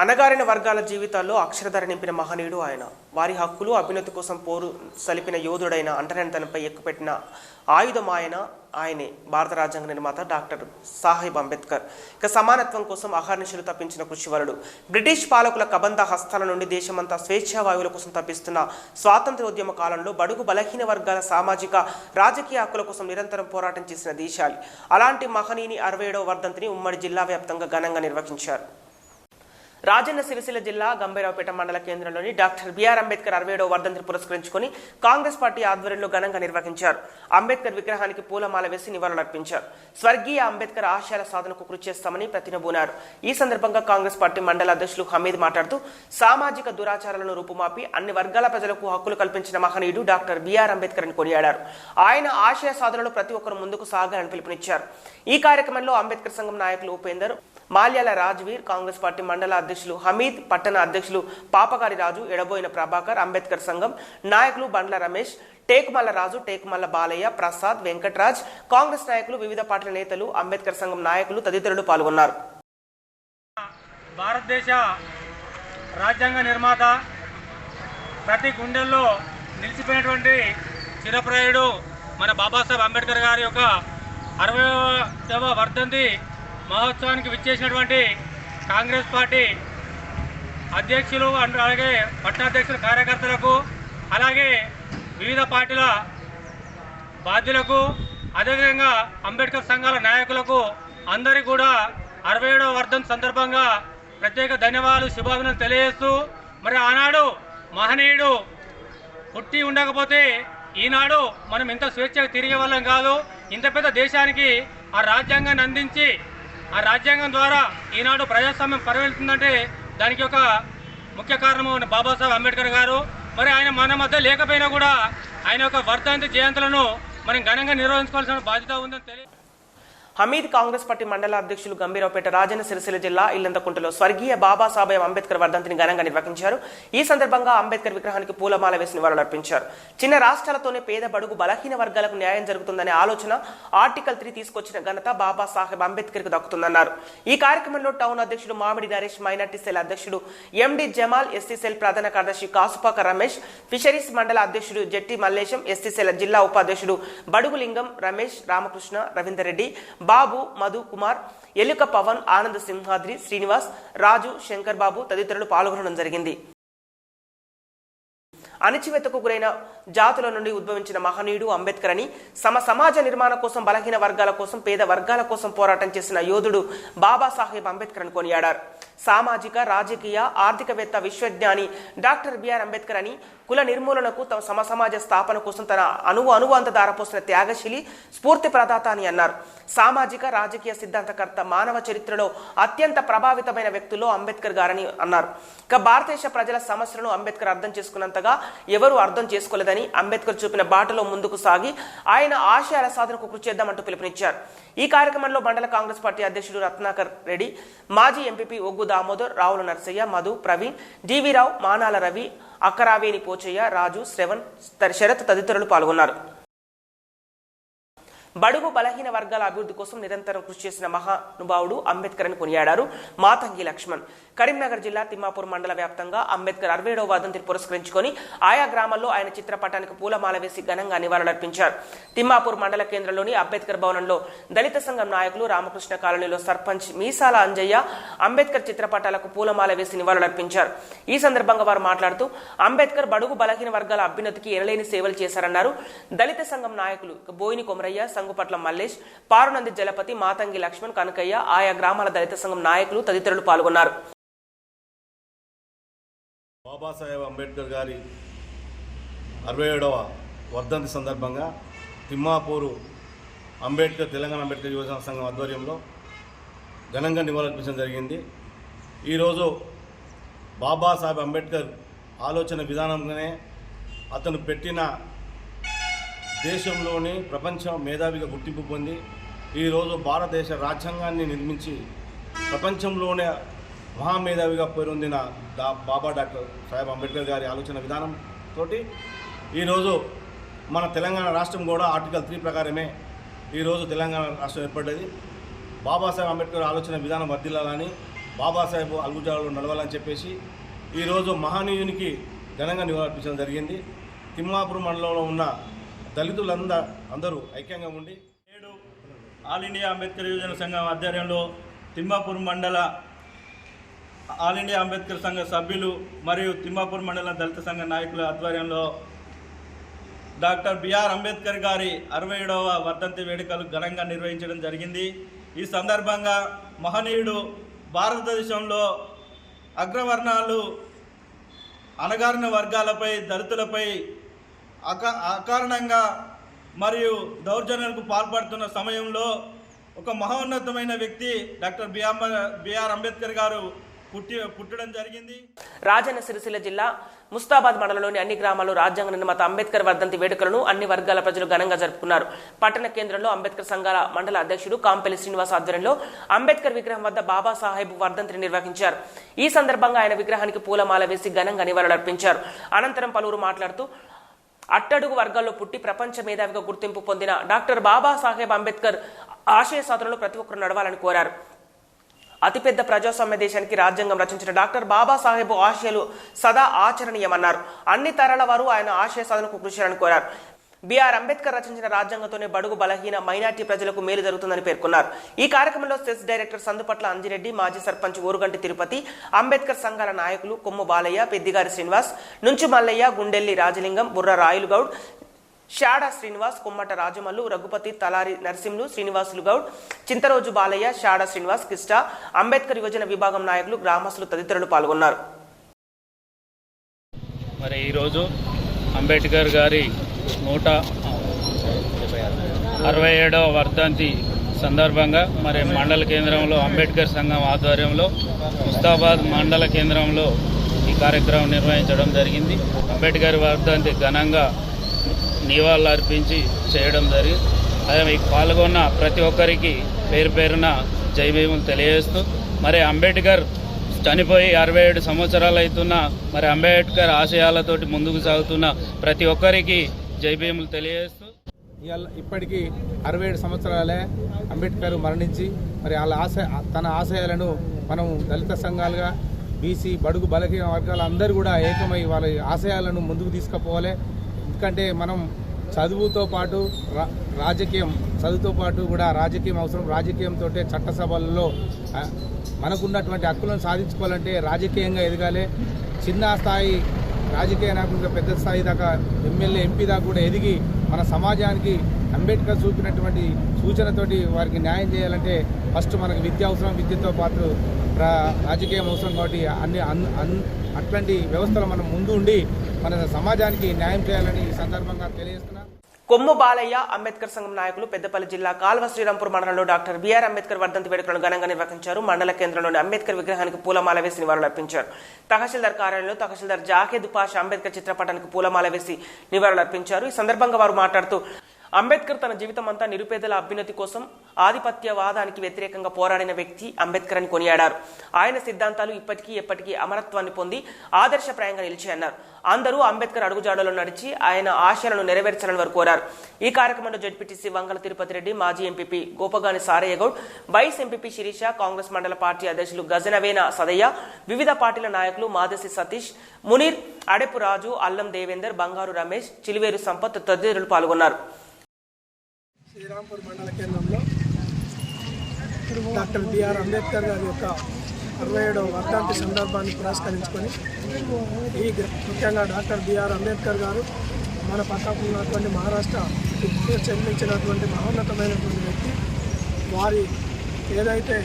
అణగారిన వర్గాల జీవితాల్లో అక్షరధర నింపిన మహనీయుడు ఆయన. వారి హక్కులు అభ్యున్నతి కోసం పోరు సలిపిన యోధుడైన అంటరానితనంపై ఎక్కుపెట్టిన ఆయుధం ఆయన ఆయనే భారత రాజ్యాంగ నిర్మాత డాక్టర్ సాహెబ్ అంబేద్కర్. ఇక సమానత్వం కోసం అహర్నిశలు తప్పించిన కృషివరుడు. బ్రిటిష్ పాలకుల కబంధ హస్తాల నుండి దేశమంతా స్వేచ్ఛా వాయువుల కోసం తప్పిస్తున్న స్వాతంత్ర్యోద్యమ కాలంలో బడుగు బలహీన వర్గాల సామాజిక రాజకీయ హక్కుల కోసం నిరంతరం పోరాటం చేసిన దేశాలి. అలాంటి మహనీయుని అరవై ఏడవ వర్ధంతిని ఉమ్మడి జిల్లా వ్యాప్తంగా ఘనంగా నిర్వహించారు. రాజన్న సిరిసిల్ల జిల్లా గంభీరావుపేట మండల కేంద్రంలోని డాక్టర్ బిఆర్ అంబేద్కర్ అరవై వర్ధంతిని పురస్కరించుకొని కాంగ్రెస్ పార్టీ ఆధ్వర్యంలో ఘనంగా నిర్వహించారు. అంబేద్కర్ విగ్రహానికి పూలమాల వేసి నివాళులర్పించారు. స్వర్గీయ అంబేద్కర్ ఆశయాల సాధనకు కృషి చేస్తామని ప్రతినబూనారు. ఈ సందర్భంగా కాంగ్రెస్ పార్టీ మండల అధ్యక్షులు హమీద్ మాట్లాడుతూ సామాజిక దురాచారాలను రూపుమాపి అన్ని వర్గాల ప్రజలకు హక్కులు కల్పించిన మహనీయుడు డాక్టర్ బిఆర్ అంబేద్కర్ అని కొనియాడారు. ఆయన ఆశయ సాధనలో ప్రతి ఒక్కరు ముందుకు సాగాలని పిలుపునిచ్చారు. ఈ కార్యక్రమంలో అంబేద్కర్ సంఘం నాయకులు ఉపేందర్ మాల్యాల రాజ్వీర్ కాంగ్రెస్ పార్టీ మండల అధ్యక్షులు హమీద్ పట్టణ అధ్యక్షులు పాపకారి రాజు ఎడబోయిన ప్రభాకర్ అంబేద్కర్ సంఘం నాయకులు బండ్ల రమేష్ టేకుమల్ల రాజు టేకుమల్ల బాలయ్య ప్రసాద్ వెంకట్రాజ్ కాంగ్రెస్ నాయకులు వివిధ పార్టీల నేతలు అంబేద్కర్ సంఘం నాయకులు తదితరులు పాల్గొన్నారు. భారతదేశ రాజ్యాంగ నిర్మాత ప్రతి గుండెల్లో నిలిచిపోయినటువంటి చిరప్రాయుడు మన బాబాసాహెబ్ అంబేద్కర్ గారి యొక్క అరవైవ వర్ధంతి మహోత్సవానికి విచ్చేసినటువంటి కాంగ్రెస్ పార్టీ అధ్యక్షులు అండ్ అలాగే పట్టణాధ్యక్షుల కార్యకర్తలకు అలాగే వివిధ పార్టీల బాధ్యులకు అదేవిధంగా అంబేద్కర్ సంఘాల నాయకులకు అందరికీ కూడా అరవై ఏడవ వర్ధన్ సందర్భంగా ప్రత్యేక ధన్యవాదాలు శుభాభినందనలు తెలియజేస్తూ మరి ఆనాడు మహనీయుడు పుట్టి ఉండకపోతే ఈనాడు మనం ఇంత స్వేచ్ఛగా తిరిగే వాళ్ళం కాదు. ఇంత పెద్ద దేశానికి ఆ రాజ్యాంగాన్ని అందించి ఆ రాజ్యాంగం ద్వారా ఈనాడు ప్రజాస్వామ్యం పరివెళ్తుందంటే దానికి ఒక ముఖ్య కారణం బాబాసాహెబ్ అంబేద్కర్ గారు. మరి ఆయన మన మధ్య లేకపోయినా కూడా ఆయన యొక్క వర్ధంతి జయంతులను మనం ఘనంగా నిర్వహించుకోవాల్సిన బాధ్యత ఉందని తెలియ హమీద్ కాంగ్రెస్ పార్టీ మండల అధ్యక్షులు గంభీరావుపేట రాజన్న సిరిసిల్ల జిల్లా ఇల్లంతకుంటలో స్వర్గీయ బాబాసాహెబ్ అంబేద్కర్ వర్ధంతిని ఘనంగా నిర్వహించారు. ఈ సందర్భంగా అంబేద్కర్ విగ్రహానికి పూలమాల వేసి నివాళులర్పించారు. చిన్న రాష్ట్రాలతోనే పేద బడుగు బలహీన వర్గాలకు న్యాయం జరుగుతుందనే ఆలోచన ఆర్టికల్ త్రీ తీసుకొచ్చిన ఘనత బాబాసాహెబ్ అంబేద్కర్కు దక్కుతుందన్నారు. ఈ కార్యక్రమంలో టౌన్ అధ్యక్షుడు మామిడి నరేష్ మైనార్టీ సెల్ అధ్యక్షుడు ఎండి జమాల్ ఎస్టీ సెల్ ప్రధాన కార్యదర్శి కాసుపాక రమేష్ ఫిషరీస్ మండల అధ్యక్షుడు జట్టి మల్లేశం ఎస్టీ సెల్ జిల్లా ఉపాధ్యక్షుడు బడుగులింగం రమేష్ రామకృష్ణ రవీందర్ రెడ్డి బాబు మధు కుమార్ ఎలుక పవన్ ఆనంద్ సింహాద్రి శ్రీనివాస్ రాజు శంకర్ బాబు తదితరులు పాల్గొనడం జరిగింది. అణచివేతకు గురైన జాతుల నుండి ఉద్భవించిన మహనీయుడు అంబేద్కర్ అని సమ సమాజ నిర్మాణం కోసం బలహీన వర్గాల కోసం పేద వర్గాల కోసం పోరాటం చేసిన యోధుడు బాబాసాహెబ్ అంబేద్కర్ అని కొనియాడారు. సామాజిక రాజకీయ ఆర్థికవేత్త విశ్వజ్ఞాని డాక్టర్ బిఆర్ అంబేద్కర్ అని కుల నిర్మూలనకు తమ సమసమాజ స్థాపన కోసం తన అణువు అనువంత అంత దారపోసిన త్యాగశీలి స్ఫూర్తి ప్రదాత అని అన్నారు. సామాజిక రాజకీయ సిద్ధాంతకర్త మానవ చరిత్రలో అత్యంత ప్రభావితమైన వ్యక్తుల్లో అంబేద్కర్ గారని అన్నారు. ఇక భారతదేశ ప్రజల సమస్యలను అంబేద్కర్ అర్థం చేసుకున్నంతగా ఎవరు అర్థం చేసుకోలేదని అంబేద్కర్ చూపిన బాటలో ముందుకు సాగి ఆయన ఆశయాల సాధనకు కృషి చేద్దామంటూ పిలుపునిచ్చారు. ఈ కార్యక్రమంలో మండల కాంగ్రెస్ పార్టీ అధ్యక్షుడు రత్నాకర్ రెడ్డి మాజీ ఎంపీపీ ఒగ్గు దామోదర్ రావుల నర్సయ్య మధు ప్రవీణ్ డివి రావు మానాల రవి అక్కరావేని పోచయ్య రాజు శ్రవణ్ శరత్ తదితరులు పాల్గొన్నారు. బడుగు బలహీన వర్గాల అభివృద్ధి కోసం నిరంతరం కృషి చేసిన మహానుభావుడు అంబేద్కర్ అని కొనియాడారు మాతంగి లక్ష్మణ్. కరీంనగర్ జిల్లా తిమ్మాపూర్ మండల వ్యాప్తంగా అంబేద్కర్ అరవై ఏడవ పురస్కరించుకొని ఆయా గ్రామాల్లో ఆయన చిత్రపటానికి పూలమాల వేసి ఘనంగా నివాళులర్పించారు. తిమ్మాపూర్ మండల కేంద్రంలోని అంబేద్కర్ భవనంలో దళిత సంఘం నాయకులు రామకృష్ణ కాలనీలో సర్పంచ్ మీసాల అంజయ్య అంబేద్కర్ చిత్రపటాలకు పూలమాల వేసి నివాళులర్పించారు. ఈ సందర్భంగా వారు మాట్లాడుతూ అంబేద్కర్ బడుగు బలహీన వర్గాల అభ్యున్నతికి ఎనలేని సేవలు చేశారన్నారు. దళిత సంఘం నాయకులు బోయిని కొమరయ్య సంగుపట్ల మల్లేష్ పారునంది జలపతి మాతంగి లక్ష్మణ్ కనకయ్య ఆయా గ్రామాల దళిత సంఘం నాయకులు తదితరులు పాల్గొన్నారు. బాబాసాహెబ్ అంబేద్కర్ గారి అరవై ఏడవ వర్ధంతి సందర్భంగా తిమ్మాపూరు అంబేద్కర్ తెలంగాణ అంబేద్కర్ యువజన సంఘం ఆధ్వర్యంలో ఘనంగా నివాళులర్పించడం జరిగింది. ఈరోజు బాబాసాహెబ్ అంబేద్కర్ ఆలోచన విధానంగానే అతను పెట్టిన దేశంలోని ప్రపంచ మేధావిగా గుర్తింపు పొంది ఈరోజు భారతదేశ రాజ్యాంగాన్ని నిర్మించి ప్రపంచంలోనే మహామేధావిగా పేరొందిన డా బాబా డాక్టర్ సాహెబ్ అంబేద్కర్ గారి ఆలోచన విధానంతో ఈరోజు మన తెలంగాణ రాష్ట్రం కూడా ఆర్టికల్ త్రీ ప్రకారమే ఈరోజు తెలంగాణ రాష్ట్రం ఏర్పడ్డది. బాబాసాహెబ్ అంబేద్కర్ ఆలోచన విధానం వర్దిల్లాలని బాబాసాహెబ్ అలుగుజాడలో నడవాలని చెప్పేసి ఈరోజు మహనీయునికి ఘనంగా నివాళులర్పించడం జరిగింది. తిమ్మాపురం మండలంలో ఉన్న దళితులందరూ అందరూ ఐక్యంగా ఉండి నేడు ఆల్ ఇండియా అంబేద్కర్ యువజన సంఘం ఆధ్వర్యంలో తిమ్మాపూర్ మండల ఆల్ ఇండియా అంబేద్కర్ సంఘ సభ్యులు మరియు తిమ్మాపూర్ మండల దళిత సంఘ నాయకుల ఆధ్వర్యంలో డాక్టర్ బిఆర్ అంబేద్కర్ గారి అరవై ఏడవ వర్ధంతి వేడుకలు ఘనంగా నిర్వహించడం జరిగింది. ఈ సందర్భంగా మహనీయుడు భారతదేశంలో అగ్రవర్ణాలు అణగారిన వర్గాలపై దళితులపై అక అకారణంగా మరియు దౌర్జన్యాలకు పాల్పడుతున్న సమయంలో ఒక మహోన్నతమైన వ్యక్తి డాక్టర్ బిఆర్ బిఆర్ అంబేద్కర్ గారు పుట్టి పుట్టడం జరిగింది. రాజన్న సిరిసిల్ల జిల్లా ముస్తాబాద్ మండలంలోని అన్ని గ్రామాల్లో రాజ్యాంగ నిర్మాత అంబేద్కర్ వర్ధంతి వేడుకలను అన్ని వర్గాల ప్రజలు ఘనంగా జరుపుకున్నారు. పట్టణ కేంద్రంలో అంబేద్కర్ సంఘాల మండల అధ్యక్షుడు కాంపెల్లి శ్రీనివాస్ ఆధ్వర్యంలో అంబేద్కర్ విగ్రహం వద్ద బాబాసాహెబ్ వర్ధంతిని నిర్వహించారు. ఈ సందర్భంగా ఆయన విగ్రహానికి పూలమాల వేసి ఘనంగా నివాళులర్పించారు. అనంతరం పలువురు మాట్లాడుతూ అట్టడుగు వర్గాల్లో పుట్టి ప్రపంచ మేధావిగా గుర్తింపు పొందిన డాక్టర్ బాబాసాహెబ్ అంబేద్కర్ ఆశయ సాధనలో ప్రతి ఒక్కరు నడవాలని కోరారు. అతిపెద్ద ప్రజాస్వామ్య దేశానికి రాజ్యాంగం రచించిన డాక్టర్ బాబాసాహెబ్ ఆశయాలు సదా ఆచరణీయమన్నారు. అన్ని తరాల వారు ఆయన ఆశయ సాధనకు కృషి అని కోరారు. బిఆర్ అంబేద్కర్ రచించిన రాజ్యాంగంతోనే బడుగు బలహీన మైనార్టీ ప్రజలకు మేలు జరుగుతుందని పేర్కొన్నారు. ఈ కార్యక్రమంలో సెస్ డైరెక్టర్ సందుపట్ల అంజిరెడ్డి మాజీ సర్పంచ్ ఊరుగంటి తిరుపతి అంబేద్కర్ సంఘాల నాయకులు కొమ్ము బాలయ్య పెద్దిగారి శ్రీనివాస్ నుంచి మల్లయ్య గుండెల్లి రాజలింగం బుర్ర రాయులుగౌడ్ షాడా శ్రీనివాస్ కుమ్మట రాజమల్లు రఘుపతి తలారి నరసింహులు శ్రీనివాసులు గౌడ్ చింతరోజు బాలయ్య షాడా శ్రీనివాస్ కిష్టా అంబేద్కర్ యువజన విభాగం నాయకులు గ్రామస్తులు తదితరులు పాల్గొన్నారు. మరి ఈరోజు అంబేద్కర్ గారి నూట అరవై ఏడవ వర్ధంతి సందర్భంగా మరి మండల కేంద్రంలో అంబేద్కర్ సంఘం ఆధ్వర్యంలో ముస్తాబాద్ మండల కేంద్రంలో ఈ కార్యక్రమం నిర్వహించడం జరిగింది. అంబేద్కర్ వర్ధంతి ఘనంగా నివాళులు అర్పించి చేయడం జరిగింది. అదే మీకు పాల్గొన్న ప్రతి ఒక్కరికి పేరు పేరున జయభీములు తెలియజేస్తూ మరి అంబేద్కర్ చనిపోయి అరవై ఏడు సంవత్సరాలు అవుతున్న మరి అంబేద్కర్ ఆశయాలతోటి ముందుకు సాగుతున్న ప్రతి ఒక్కరికి జై భీములు తెలియజేస్తూ ఇవాళ ఇప్పటికీ అరవై ఏడు సంవత్సరాలే అంబేద్కర్ మరణించి మరి వాళ్ళ ఆశ తన ఆశయాలను మనం దళిత సంఘాలుగా బీసీ బడుగు బలహీన వర్గాలు అందరూ కూడా ఏకమై వాళ్ళ ఆశయాలను ముందుకు తీసుకుపోవాలి. ఎందుకంటే మనం చదువుతో పాటు రా- రాజకీయం చదువుతో పాటు కూడా రాజకీయం అవసరం. రాజకీయంతో చట్టసభలలో మనకున్నటువంటి హక్కులను సాధించుకోవాలంటే రాజకీయంగా ఎదగాలి. చిన్న స్థాయి రాజకీయ నాయకులుగా పెద్ద స్థాయి దాకా ఎమ్మెల్యే ఎంపీ దాకా కూడా ఎదిగి మన సమాజానికి అంబేద్కర్ చూపినటువంటి సూచనతోటి వారికి న్యాయం చేయాలంటే ఫస్ట్ మనకు విద్య అవసరం విద్యతో పాటు రా- రాజకీయం అవసరం కాబట్టి అన్ని అన్ అన్- అట్లాంటి వ్యవస్థలో మనం ముందు ఉండి మన సమాజానికి న్యాయం చేయాలని ఈ సందర్భంగా తెలియజేస్తున్నాం. కొమ్ము బాలయ్య అంబేద్కర్ సంఘం నాయకులు పెద్దపల్లి జిల్లా కాల్వ శ్రీరాంపూర్ మండలంలో డాక్టర్ బిఆర్ అంబేద్కర్ వర్ధంతి వేడుకలను ఘనంగా నిర్వహించారు. మండల కేంద్రంలోని అంబేద్కర్ విగ్రహానికి పూలమాల వేసి నివాళులర్పించారు తహసీల్దార్ కార్యాలయంలో తహసీల్దార్ జాహేద్ పాషా అంబేద్కర్ చిత్రపటానికి పూలమాల వేసి నివాళులర్పించారు ఈ సందర్భంగా వారు మాట్లాడుతూ అంబేద్కర్ తన జీవితం అంతా నిరుపేదల అభ్యున్నతి కోసం ఆధిపత్యవాదానికి వ్యతిరేకంగా పోరాడిన వ్యక్తి అంబేద్కర్ అని కొనియాడారు. ఆయన సిద్ధాంతాలు ఇప్పటికీ ఎప్పటికీ అమరత్వాన్ని పొంది ఆదర్శప్రాయంగా నిలిచాయన్నారు. అందరూ అంబేద్కర్ అడుగుజాడలో నడిచి ఆయన ఆశయాలను నెరవేర్చాలని వారు కోరారు. ఈ కార్యక్రమంలో జడ్పీటీసీ వంగల తిరుపతి రెడ్డి మాజీ MPP Gopagani Saraiah Goud vice MPP Sirisha Congress మండల పార్టీ అధ్యక్షులు గజనవేన సదయ్య వివిధ పార్టీల నాయకులు మాదసి సతీష్ మునీర్ అడెపు రాజు అల్లం దేవేందర్ బంగారు రమేష్ చిలివేరు సంపత్ తదితరులు పాల్గొన్నారు. శ్రీరాంపూర్ మండల కేంద్రంలో డాక్టర్ బిఆర్ అంబేద్కర్ గారి యొక్క అరవై ఏడవ వర్ధంతి సందర్భాన్ని పురస్కరించుకొని ఈ ముఖ్యంగా డాక్టర్ బిఆర్ అంబేద్కర్ గారు మన పక్కకు ఉన్నటువంటి మహారాష్ట్ర చెందించినటువంటి మహోన్నతమైనటువంటి వ్యక్తి. వారి ఏదైతే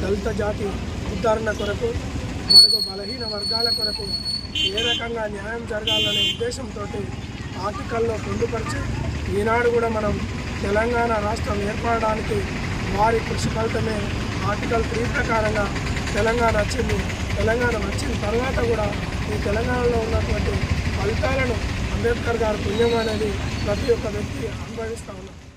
దళిత జాతి ఉద్ధరణ కొరకు మరొక బలహీన వర్గాల కొరకు ఏ రకంగా న్యాయం జరగాలనే ఉద్దేశంతో ఆర్టికల్లో పొందుపరిచి ఈనాడు కూడా మనం తెలంగాణ రాష్ట్రం ఏర్పడడానికి వారి కృషి ఫలితమే ఆర్టికల్ త్రీ ప్రకారంగా తెలంగాణ వచ్చింది. తెలంగాణ వచ్చిన తర్వాత కూడా ఈ తెలంగాణలో ఉన్నటువంటి ఫలితాలను అంబేద్కర్ గారి పుణ్యం అనేది ప్రతి ఒక్క వ్యక్తి అనుభవిస్తూ ఉన్నారు.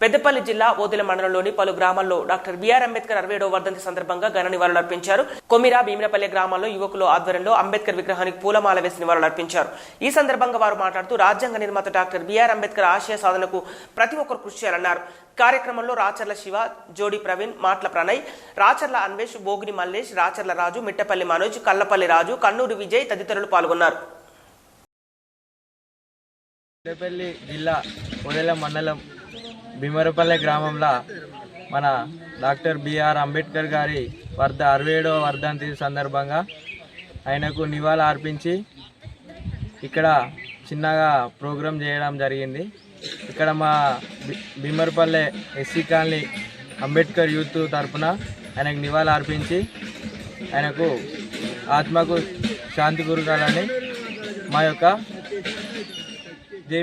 పెద్దపల్లి జిల్లా ఓదెల మండలంలోని పలు గ్రామాల్లో డాక్టర్ బిఆర్ అంబేద్కర్ అరవై ఏడవ వర్ధంతి సందర్భంగా ఘన నివాళులర్పించారు కొమిరా భీమినపల్లి గ్రామాల్లో యువకుల ఆధ్వర్యంలో అంబేద్కర్ విగ్రహానికి పూలమాల వేసి నివాళులర్పించారు ఈ సందర్భంగా వారు మాట్లాడుతూ రాజ్యాంగ నిర్మాత డాక్టర్ బిఆర్ అంబేద్కర్ ఆశయ సాధనకు ప్రతి ఒక్కరు కృషి చేయాలన్నారు. కార్యక్రమంలో రాచర్ల శివ జోడి ప్రవీణ్ మాట్ల ప్రణయ్ రాచర్ల అన్వేష్ బోగిని మల్లేష్ రాచర్ల రాజు మిట్టపల్లి మనోజ్ కల్లపల్లి రాజు కన్నూరు విజయ్ తదితరులు పాల్గొన్నారు. జిల్లా మండలం భీమరపల్లె గ్రామంలో మన డాక్టర్ బిఆర్ అంబేద్కర్ గారి వర్ధ అరవై ఏడవ వర్ధంతి సందర్భంగా ఆయనకు నివాళ అర్పించి ఇక్కడ చిన్నగా ప్రోగ్రాం చేయడం జరిగింది. ఇక్కడ మా Bhimarapalle SC colony Ambedkar youth తరపున ఆయనకు నివాళ అర్పించి ఆయనకు ఆత్మకు శాంతి కురగాలని మా యొక్క జై